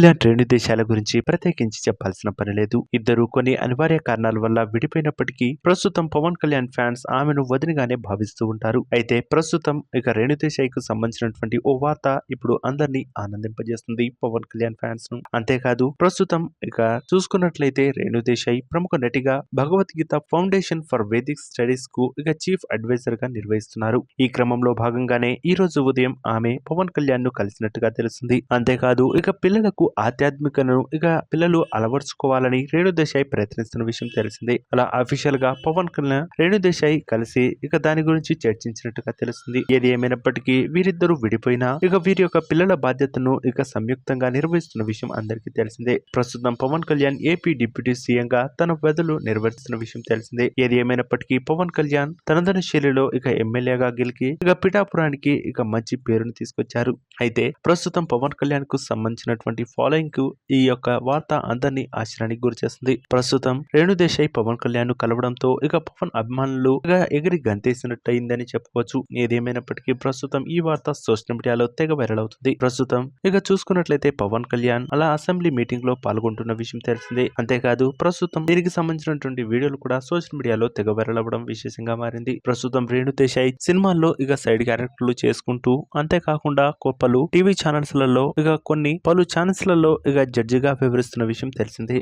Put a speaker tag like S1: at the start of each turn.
S1: పవన్ కళ్యాణ్ రేణు దేశాల గురించి ప్రత్యేకించి చెప్పాల్సిన పని లేదు. ఇద్దరు కొన్ని అనివార్య కారణాల వల్ల విడిపోయినప్పటికీ ప్రస్తుతం పవన్ కళ్యాణ్ ఫ్యాన్స్ ఆమెను వదినగానే భావిస్తూ ఉంటారు. అయితే ప్రస్తుతం ఇక రేణు దేశాయ్కు సంబంధించినటువంటి ఓ వార్త ఇప్పుడు అందరినీ ఆనందింపజేస్తుంది పవన్ కళ్యాణ్ ఫ్యాన్స్ను అంతేకాదు ప్రస్తుతం ఇక చూసుకున్నట్లయితే రేణు దేశాయ్ ప్రముఖ నటిగా భగవద్గీత ఫౌండేషన్ ఫర్ వేదిక్ స్టడీస్కు ఇక చీఫ్ అడ్వైజర్గా నిర్వహిస్తున్నారు. ఈ క్రమంలో భాగంగానే ఈ రోజు ఉదయం ఆమె పవన్ కళ్యాణ్ను కలిసినట్టుగా తెలుస్తుంది. అంతేకాదు ఇక పిల్లలకు ఆధ్యాత్మికను ఇక పిల్లలు అలవర్చుకోవాలని రేణు దేశాయ్ ప్రయత్నిస్తున్న విషయం తెలిసిందే. అలా అఫీషియల్గా పవన్ కళ్యాణ్ రేణు దేశాయ్ కలిసి ఇక దాని గురించి చర్చించినట్టుగా తెలుస్తుంది. ఏది ఏమైనప్పటికీ వీరిద్దరూ విడిపోయినా ఇక వీరి యొక్క పిల్లల బాధ్యతను ఇక సంయుక్తంగా నిర్వహిస్తున్న విషయం అందరికీ తెలిసిందే. ప్రస్తుతం Pawan Kalyan AP deputy CM గా తన బదులు నిర్వహిస్తున్న విషయం తెలిసిందే. ఏది ఏమైనప్పటికీ పవన్ కళ్యాణ్ తనదన శైలిలో ఇక ఎమ్మెల్యేగా గెలికి ఇక పిఠాపురానికి ఇక మంచి పేరును తీసుకొచ్చారు. అయితే ప్రస్తుతం పవన్ కళ్యాణ్కు సంబంధించినటువంటి ఫాలోయింగ్కు ఈ యొక్క వార్త అందరినీ ఆశ్చర్యానికి గురి చేస్తుంది. ప్రస్తుతం రేణు దేశాయ్ పవన్ కళ్యాణ్ కలవడంతో ఇక పవన్ అభిమానులు ఇక ఎగిరి గంతేసినట్టు అయిందని చెప్పవచ్చు ఏదేమైనప్పటికీ ప్రస్తుతం ఈ వార్త సోషల్ మీడియాలో తెగ వైరల్ అవుతుంది. ప్రస్తుతం ఇక చూసుకున్నట్లయితే పవన్ కళ్యాణ్ అలా అసెంబ్లీ మీటింగ్లో పాల్గొంటున్న విషయం తెలిసిందే. అంతేకాదు ప్రస్తుతం దీనికి సంబంధించినటువంటి వీడియోలు కూడా సోషల్ మీడియాలో తెగ వైరల్ అవ్వడం విశేషంగా మారింది. ప్రస్తుతం రేణు దేశాయ్ సినిమాల్లో ఇక సైడ్ క్యారెక్టర్లు చేసుకుంటూ అంతేకాకుండా పలు టీవీ ఛానల్స్లలో ఇక కొన్ని పలు ఛానల్స్ లలో ఇక జడ్జిగా వివరిస్తున్న విషయం తెలిసిందే.